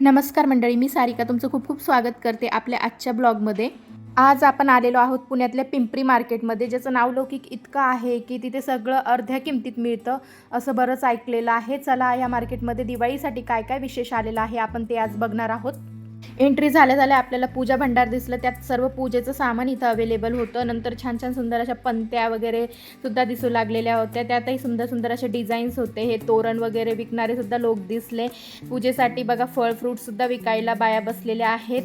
नमस्कार मंडळी मी सारिका तुमचं खूप खूप स्वागत करते आपल्या आजच्या ब्लॉगमध्ये. आज आपण आलेलो आहोत पुण्यातल्या पिंपरी मार्केटमध्ये ज्याचं नावलौकिक इतकं आहे की तिथे सगळं अर्ध्या किमतीत मिळतं असं बरंच ऐकलेलं आहे. चला या मार्केटमध्ये दिवाळीसाठी काय काय विशेष आलेलं आहे आपण ते आज बघणार आहोत. एंट्री झाल्या झाल्या आपल्याला पूजा भंडार दिसलं. त्यात सर्व पूजेचं सामान इथं अवेलेबल होतं. नंतर छान छान सुंदर अशा पंत्या वगैरे सुद्धा दिसू लागलेल्या होत्या. त्यातही सुंदर सुंदर असे डिझाईन्स होते. हे तोरण वगैरे विकणारे सुद्धा लोक दिसले. पूजेसाठी बघा फळ फ्रूटसुद्धा विकायला बाया बसलेल्या आहेत.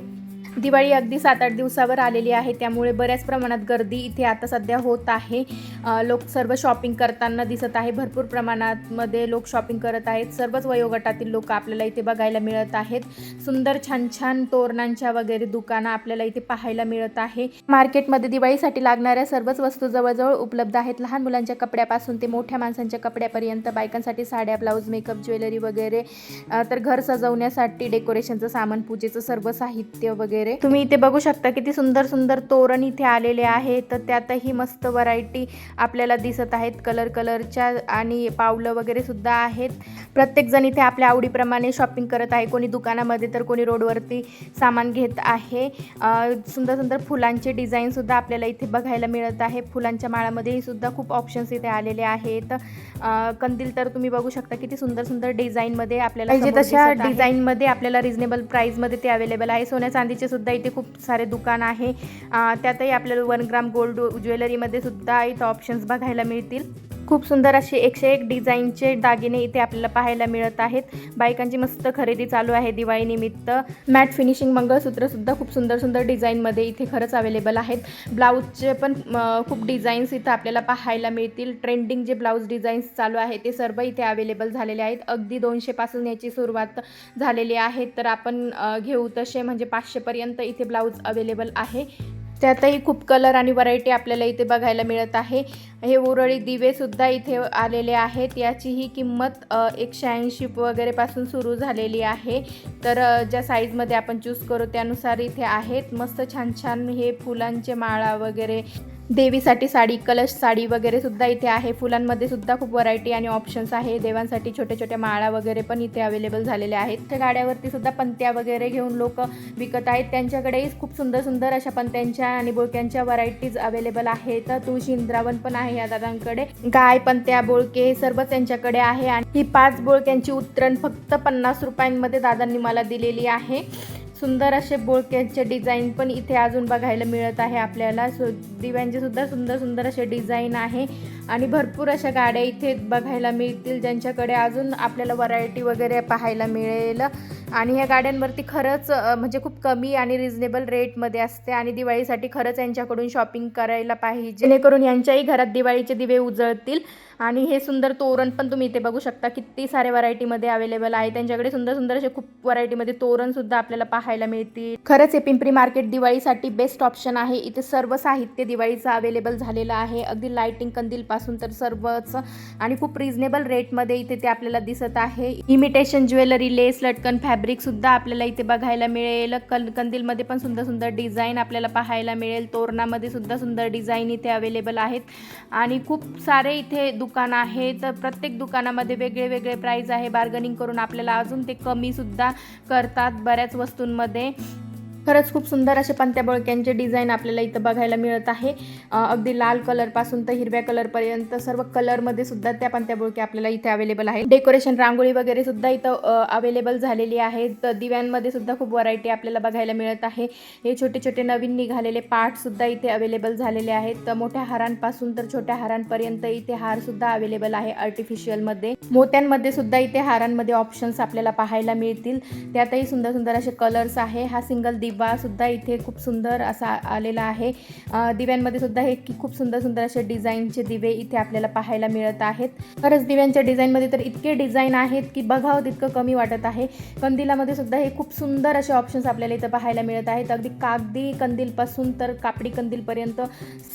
दिवाळी अगदी सात आठ दिवसावर आलेली आहे. त्यामुळे बऱ्याच प्रमाणात गर्दी इथे आता सध्या होत आहे. लोक सर्व शॉपिंग करताना दिसत आहे. भरपूर प्रमाणात मध्ये लोक शॉपिंग करत आहेत. सर्वच वयोगटातील लोक आपल्याला इथे बघायला मिळत आहेत. सुंदर छान छान तोरणांच्या वगैरे दुकानं आपल्याला इथे पाहायला मिळत आहे. मार्केटमध्ये दिवाळीसाठी लागणाऱ्या सर्वच वस्तू जवळजवळ उपलब्ध आहेत. लहान मुलांच्या कपड्यापासून ते मोठ्या माणसांच्या कपड्यापर्यंत बायकांसाठी साड्या ब्लाऊज मेकअप ज्वेलरी वगैरे तर घर सजवण्यासाठी डेकोरेशनचं सामान पूजेचं सर्व साहित्य वगैरे तुम्ही इथे बघू शकता किती सुंदर सुंदर तोरण इथे आलेले आहे. तर त्यातही मस्त व्हरायटी आपल्याला दिसत आहेत. कलर कलरच्या आणि पावलं वगैरे सुद्धा आहेत. प्रत्येक जण इथे आपल्या आवडीप्रमाणे शॉपिंग करत आहे. कोणी दुकानामध्ये तर कोणी रोडवरती सामान घेत आहे. सुंदर सुंदर फुलांचे डिझाईन सुद्धा आपल्याला इथे बघायला मिळत आहे. फुलांच्या माळामध्येही सुद्धा खूप ऑप्शन्स इथे आलेले आहेत. कंदील तर तुम्ही बघू शकता किती सुंदर सुंदर डिझाईनमध्ये आपल्याला तशा. डिझाईनमध्ये आपल्याला रिझनेबल प्राईजमध्ये ते अवेलेबल आहे. सोन्या चांदीचे सुद्धा इथे खूप सारे दुकान आहे. त्यातही आपल्याला वन ग्राम गोल्ड ज्वेलरीमध्ये सुद्धा इथं ऑप्शन्स बघायला मिळतील. खूप सुंदर असे एकशे एक डिझाईनचे दागिने इथे आपल्याला पाहायला मिळत आहेत. बायकांची मस्त खरेदी चालू आहे दिवाळीनिमित्त मॅट फिनिशिंग मंगळसूत्रसुद्धा खूप सुंदर सुंदर डिझाईनमध्ये इथे खरंच अवेलेबल आहेत. ब्लाऊजचे पण खूप डिझाईन्स इथं आपल्याला पाहायला मिळतील. ट्रेंडिंग जे ब्लाऊज डिझाईन्स चालू आहे ते सर्व इथे अवेलेबल झालेले आहेत. अगदी दोनशेपासून याची सुरुवात झालेली आहे. तर आपण घेऊ तसे म्हणजे पाचशेपर्यंत इथे ब्लाऊज अवेलेबल आहे. त्यातही खूप कलर आणि व्हरायटी आपल्याला इथे बघायला मिळत आहे. हे उरळी दिवे सुद्धा इथे आलेले आहेत. याचीही किंमत एकशे ऐंशी वगैरेपासून सुरू झालेली आहे. तर ज्या साईजमध्ये आपण चूज करू त्यानुसार इथे आहेत. मस्त छान छान हे फुलांचे माळा वगैरे देवीसाठी साडी कलश साडी वगैरे सुद्धा इथे आहे. फुलांमध्ये सुद्धा खूप व्हरायटी आणि ऑप्शन्स आहे. देवांसाठी छोट्या छोट्या माळा वगैरे पण इथे अवेलेबल झालेल्या आहेत. त्या गाड्यावरती सुद्धा पंत्या वगैरे घेऊन लोक विकत आहेत. त्यांच्याकडेही खूप सुंदर सुंदर अशा पंत्यांच्या आणि बोळक्यांच्या व्हरायटीज अवेलेबल आहेत. तुळशी इंद्रावन पण आहे या दादांकडे. गाय पंत्या बोळके हे सर्व त्यांच्याकडे आहे. आणि ही पाच बोळक्यांची उतरण फक्त पन्नास रुपयांमध्ये दादांनी मला दिलेली आहे. सुंदर असे बोळक्यांचे डिझाईन पण इथे अजून बघायला मिळत आहे आपल्याला. सो दिव्यांचे सुद्धा सुंदर सुंदर असे डिझाईन आहे. आणि भरपूर अशा गाड्या इथे बघायला मिळतील ज्यांच्याकडे अजून आपल्याला व्हरायटी वगैरे पाहायला मिळेल. आणि ह्या गाड्यांवरती खरंच म्हणजे खूप कमी आणि रिजनेबल रेटमध्ये असते. आणि दिवाळीसाठी खरंच यांच्याकडून शॉपिंग करायला पाहिजे. जेणेकरून यांच्याही घरात दिवाळीचे दिवे उजळतील. आणि हे सुंदर तोरण पण तुम्ही इथे बघू शकता. किती सारे व्हरायटीमध्ये अवेलेबल आहे. त्यांच्याकडे सुंदर सुंदर असे खूप व्हरायटीमध्ये तोरण सुद्धा आपल्याला पाहायला मिळतील. खरंच हे पिंपरी मार्केट दिवाळीसाठी बेस्ट ऑप्शन आहे. इथे सर्व साहित्य दिवाळीचं अवेलेबल झालेलं आहे. अगदी लाइटिंग कंदीलपासून तर सर्वच. आणि खूप रिझनेबल रेटमध्ये इथे ते आपल्याला दिसत आहे. इमिटेशन ज्वेलरी लेस लटकन फॅब्रिक सुद्धा आपल्याला इथे बघायला मिळेल. कल कंदीलमध्ये पण सुंदर सुंदर डिझाईन आपल्याला पाहायला मिळेल. तोरणामध्ये सुद्धा सुंदर डिझाईन इथे अवेलेबल आहेत. आणि खूप सारे इथे दुकान दुकान आहे तर प्रत्येक दुकानामध्ये वेगळे वेगळे प्राईज आहे. बार्गनिंग करून आपल्याला अजून ते कमीसुद्धा करतात बऱ्याच वस्तूंमध्ये. खरंच खूप सुंदर असे पंत्या बळक्यांचे डिझाईन आपल्याला इथं बघायला मिळत आहे. अगदी लाल कलरपासून तर हिरव्या कलरपर्यंत सर्व कलरमध्ये सुद्धा त्या पंत्या बळक्या आपल्याला इथे अवेलेबल आहे डेकोरेशन रांगोळी वगैरे सुद्धा इथं अवेलेबल झालेली आहे. तर दिव्यांमध्ये सुद्धा खूप व्हरायटी आपल्याला बघायला मिळत आहे. हे छोटे छोटे नवीन निघालेले पार्ट सुद्धा इथे अवेलेबल झालेले आहेत. तर मोठ्या हारांपासून तर छोट्या हारांपर्यंत इथे हार सुद्धा अवेलेबल आहे आर्टिफिशियलमध्ये मोत्यांमध्ये सुद्धा इथे हारांमध्ये ऑप्शन्स आपल्याला पाहायला मिळतील. त्यातही सुंदर सुंदर असे कलर्स आहे. हा सिंगल दिवा सुद्धा इथे खूप सुंदर असा आलेला आहे. दिव्यांमध्ये सुद्धा हे खूप सुंदर सुंदर असे डिझाईनचे दिवे इथे आपल्याला पाहायला मिळत आहेत. खरंच दिव्यांच्या डिझाईनमध्ये तर इतके डिझाईन आहेत की बघावं तितकं कमी वाटत आहे. कंदिलामध्ये सुद्धा हे खूप सुंदर असे ऑप्शन्स आपल्याला इथं पाहायला मिळत आहेत. अगदी कागदी कंदीलपासून तर कापडी कंदीलपर्यंत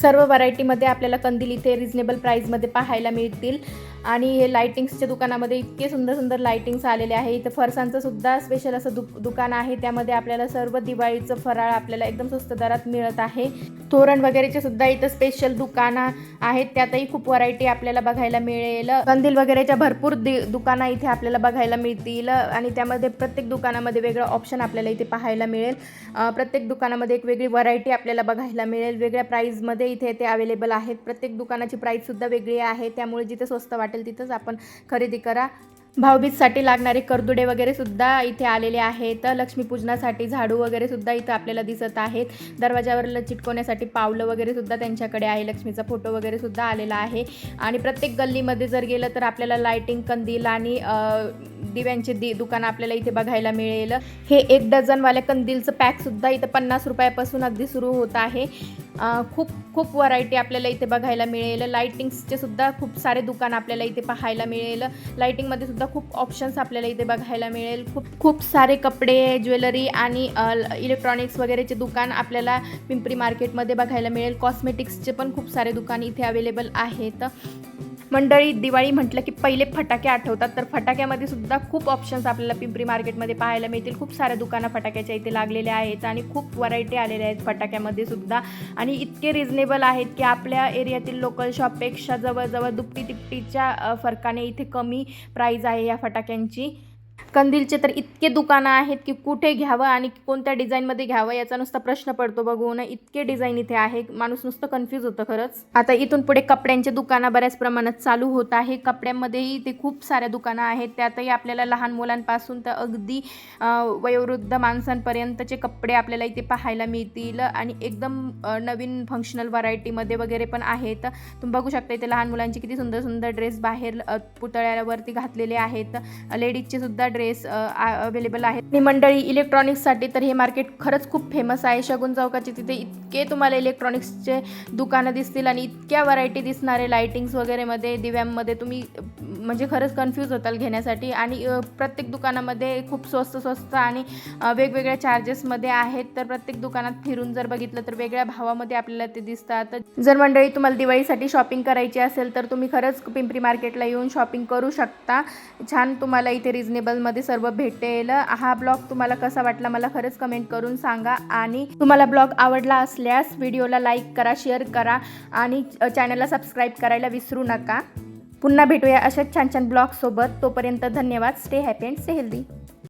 सर्व व्हरायटीमध्ये आपल्याला कंदील इथे रिजनेबल प्राईजमध्ये पाहायला मिळतील. आणि हे लायटिंग्सच्या दुकानामध्ये इतके सुंदर सुंदर लायटिंग्स आलेले आहे. इथं फरसांचं सुद्धा स्पेशल असं दु दुकान आहे. त्यामध्ये आपल्याला सर्व दिवाळी दिवाळीचं फराळ आपल्याला एकदम स्वस्त दरात मिळत आहे. तोरण वगैरेचे सुद्धा इथं स्पेशल दुकानं आहेत. त्यातही खूप व्हरायटी आपल्याला बघायला मिळेल. कंदील वगैरेच्या भरपूर दि दुकानं इथे आपल्याला बघायला मिळतील. आणि त्यामध्ये प्रत्येक दुकानामध्ये वेगळं ऑप्शन आपल्याला इथे पाहायला मिळेल. प्रत्येक दुकानामध्ये एक वेगळी व्हरायटी आपल्याला बघायला मिळेल. वेगळ्या प्राईजमध्ये इथे ते अवेलेबल आहेत. प्रत्येक दुकानाची प्राईजसुद्धा वेगळी आहे. त्यामुळे जिथे स्वस्त वाटेल तिथंच आपण खरेदी करा. भाऊबीजसाठी लागणारे करदुडे वगैरे सुद्धा इथे आलेले आहेत. लक्ष्मीपूजनासाठी झाडू वगैरे सुद्धा इथं आपल्याला दिसत आहेत. दरवाजावर चिटकवण्यासाठी पावलं वगैरे सुद्धा त्यांच्याकडे आहे. लक्ष्मीचा फोटो वगैरे सुद्धा आलेला आहे. आणि प्रत्येक गल्लीमध्ये जर गेलं तर आपल्याला लाइटिंग कंदील आणि दिव्यांचे दि दुकान आपल्याला इथे बघायला मिळेल. हे एक डझनवाल्या कंदीलचं पॅकसुद्धा इथं पन्नास रुपयापासून अगदी सुरू होत आहे. खूप खूप व्हरायटी आपल्याला इथे बघायला मिळेल. लाइटिंग्सचे सुद्धा खूप सारे दुकान आपल्याला इथे पाहायला मिळेल. लाइटिंगमध्ये सुद्धा खूप ऑप्शन्स आपल्याला इथे बघायला मिळेल. खूप खूप सारे कपडे ज्वेलरी आणि इलेक्ट्रॉनिक्स वगैरेचे दुकान आपल्याला पिंपरी मार्केटमध्ये बघायला मिळेल. कॉस्मेटिक्सचे पण खूप सारे दुकान इथे अवेलेबल आहेत. मंडळी दिवाळी म्हटलं की पहिले फटाके आठवतात तर फटाक्यामध्ये सुद्धा खूप ऑप्शन्स आपल्याला पिंपरी मार्केटमध्ये पाहायला मिळतील. खूप साऱ्या दुकानं फटाक्याच्या इथे लागलेल्या आहेत आणि खूप व्हरायटी आलेल्या आहेत फटाक्यामध्ये सुद्धा. आणि इतके रिजनेबल आहेत की आपल्या एरियातील लोकल शॉपपेक्षा जवळजवळ दुपटी तिपटीच्या फरकाने इथे कमी प्राईज आहे या फटाक्यांची. कंदीलचे तर इतके दुकानं आहेत की कुठे घ्यावं आणि कोणत्या डिझाईनमध्ये घ्यावं याचा नुसता प्रश्न पडतो बघून. इतके डिझाईन इथे आहे. माणूस नुसतं कन्फ्यूज होतं खरंच. आता इथून पुढे कपड्यांचे दुकानं बऱ्याच प्रमाणात चालू होत आहे. कपड्यांमध्येही ते खूप साऱ्या दुकानं आहेत. त्यातही आपल्याला लहान मुलांपासून तर अगदी वयोवृद्ध माणसांपर्यंतचे कपडे आपल्याला इथे पाहायला मिळतील. आणि एकदम नवीन फंक्शनल व्हरायटीमध्ये वगैरे पण आहेत. तुम्ही बघू शकता इथे लहान मुलांचे किती सुंदर सुंदर ड्रेस बाहेर पुतळ्यावरती घातलेले आहेत. लेडीजचे सुद्धा ड्रेस अवेलेबल आहेत. आणि मंडळी इलेक्ट्रॉनिक्ससाठी तर हे मार्केट खरंच खूप फेमस आहे. शगुन चौकाचे तिथे इतके तुम्हाला इलेक्ट्रॉनिक्सचे दुकानं दिसतील आणि इतक्या व्हरायटी दिसणारे लाइटिंग्स वगैरेमध्ये दिव्यांमध्ये तुम्ही म्हणजे खरंच कन्फ्यूज होताल घेण्यासाठी. आणि प्रत्येक दुकानामध्ये खूप स्वस्त स्वस्त आणि वेगवेगळ्या चार्जेसमध्ये आहेत. तर प्रत्येक दुकानात फिरून जर बघितलं तर वेगळ्या भावामध्ये आपल्याला ते दिसतात. जर मंडळी तुम्हाला दिवाळीसाठी शॉपिंग करायची असेल तर तुम्ही खरंच पिंपरी मार्केटला येऊन शॉपिंग करू शकता. छान तुम्हाला इथे रिजनेबलमध्ये सर्व भेटेल. हा ब्लॉग तुम्हाला कसा वाटला मला खरंच कमेंट करून सांगा. आणि तुम्हाला ब्लॉग आवडला असल्यास व्हिडिओला लाईक करा शेअर करा. आणि चॅनलला सबस्क्राईब करायला विसरू नका. पुन्हा भेटूया अशाच छान छान ब्लॉगसोबत. तोपर्यंत धन्यवाद. Stay happy and stay healthy